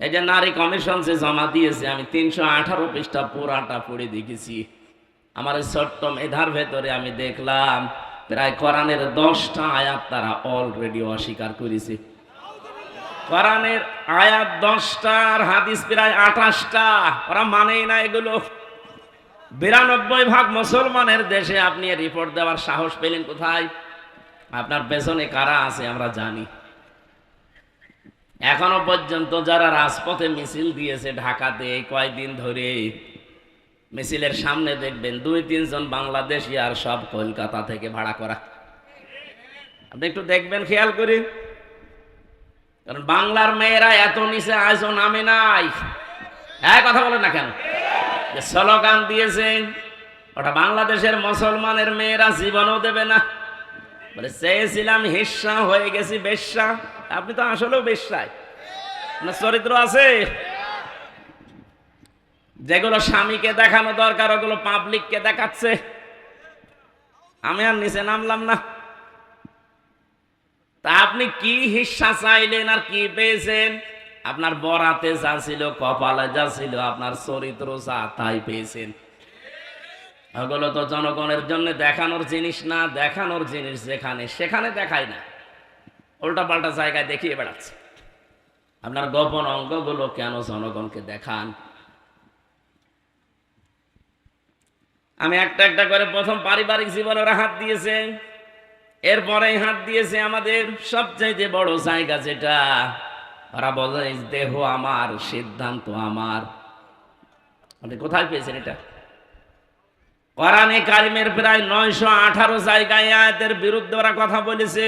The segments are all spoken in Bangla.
এই যে নারী কমিশন যে জমা দিয়েছে, আমি তিনশো আঠারো পৃষ্ঠা পুরাটা পড়ে দেখেছি। আমার ছোট্ট মেধার ভেতরে আমি দেখলাম, প্রায় কোরআনের দশটা আয়াত তারা অলরেডি অস্বীকার করেছে। কোরআনের আয়াত দশটা আর হাদিস প্রায় আঠাশটা, ওরা মানেই না এগুলো। বিরানব্বই ভাগ মুসলমানের দেশে আপনি রিপোর্ট দেওয়ার সাহস পেলেন কোথায়? আপনার পেছনে কারা আছে আমরা জানি। এখনও পর্যন্ত যারা রাজপথে মিছিল দিয়েছে ঢাকাতে, এই কয়দিন ধরে মিছিলের সামনে দেখবেন দুই, তিনজন বাংলাদেশি আর সব কলকাতা থেকে ভাড়া করা। আপনি একটু দেখবেন, খেয়াল করি কারণ বাংলার মেয়েরা এত নিচে আজও নামে নাই। হ্যাঁ কথা বলেন না কেন? স্লোগান দিয়েছেন, ওটা বাংলাদেশের মুসলমানের মেয়েরা জীবনও দেবে না। বলে, চেয়েছিলাম হিস্সা হয়ে গেছি বেশ্যা। আপনি তো আসলেও বেশ্যায়। না চরিত্র আছে? যেগুলো স্বামীকে দেখানো দরকার, ওগুলো পাবলিককে দেখাচ্ছে। আমি আর নিচে নামলাম না। তা আপনি কি হিস্সা চাইলেন আর কি পেয়েছেন? আপনার বরাতে যা ছিল, কপালে যা ছিল, আপনার চরিত্র যা, তাই পেয়েছেন। ওগুলো তো জনগণের জন্য দেখানোর জিনিস না, দেখানোর জিনিস যেখানে, সেখানে দেখায় না। উল্টা পাল্টা জায়গায় দেখিয়ে বেড়াচ্ছে। আপনার গোপন অঙ্গগুলো কেন জনগণকে দেখান? আমি একটা একটা করে প্রথম পারিবারিক জীবনের হাত দিয়েছে এরপরে হাত দিয়েছে আমাদের সবচাইতে বড় জায়গা যেটা। ওরা বলে দেহ আমার, সিদ্ধান্ত আমার। আপনি কোথায় পেয়েছেন এটা? কোরআনে কারিমের প্রায় নয়শো আঠারো জায়গায় আয়াতের বিরুদ্ধে ওরা কথা বলেছে।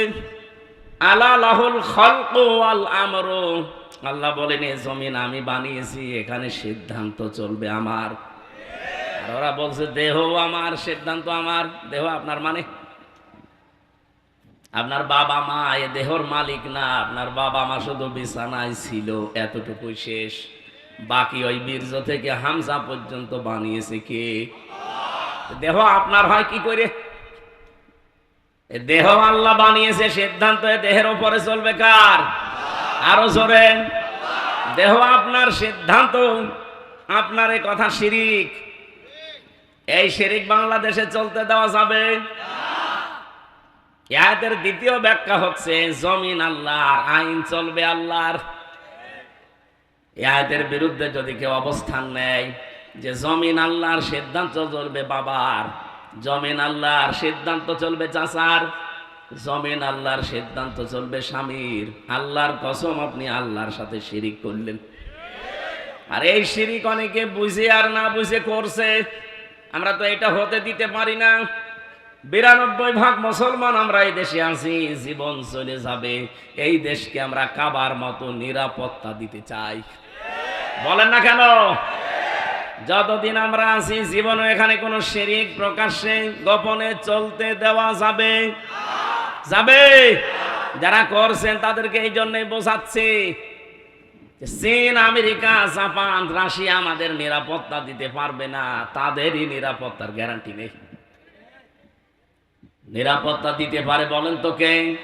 আল্লাহ বলেন, এ জমিন আমি বানিয়েছি, এখানে সিদ্ধান্ত চলবে আমার। আর ওরা বলছে, দেহ আমার, সিদ্ধান্ত আমার। দেহ আপনার মানে? আপনার বাবা মা, এ দেহর মালিক না, আপনার বাবা মা শুধু বিছানায় ছিল, এতটুকুই শেষ। বাকি ওই বীর্য থেকে হামজা পর্যন্ত বানিয়েছে কে? দেহ আপনার হয় কি করে? দেহ আল্লাহ বানিয়েছে, সিদ্ধান্ত দেহের উপরে চলবে কার? আরও জোরে। দেহ আপনার সিদ্ধান্ত, আপনার এই কথা শিরিক। এই শিরিক বাংলাদেশে চলতে দেওয়া যাবে। ইয়াদের দ্বিতীয় ব্যাখ্যা হচ্ছে, জমিন আল্লাহর আইন চলবে আল্লাহর। ইয়াদের বিরুদ্ধে যদি কেউ অবস্থান নেয় যে জমিন আল্লাহর সিদ্ধান্ত চলবে বাবার, জমিন আল্লাহর সিদ্ধান্ত চলবে চাচার, জমিন আল্লাহর সিদ্ধান্ত চলবে স্বামীর। আল্লাহর কসম আপনি আল্লাহর সাথে শিরিক করলেন। আর এই শিরিক অনেকে বুঝে আর না বুঝে করছে। আমরা তো এটা হতে দিতে পারি না। বিরানব্বই ভাগ মুসলমান আমরা এই দেশে আছি, জীবন চলে যাবে। এই দেশকে আমরা কাবার মতো নিরাপত্তা দিতে চাই। বলেন না কেন? যতদিন আমরা আছি, জীবনে এখানে কোনো শিরিক প্রকাশ্যে গোপনে চলতে দেওয়া যাবে। যাবে। যারা করছেন তাদেরকে এই জন্যই বোঝাচ্ছি চীন, আমেরিকা, জাপান, রাশিয়া আমাদের নিরাপত্তা দিতে পারবে না। তাদেরই নিরাপত্তার গ্যারান্টি নেই। নিরাপত্তা দিতে পারে বলেন তো কে?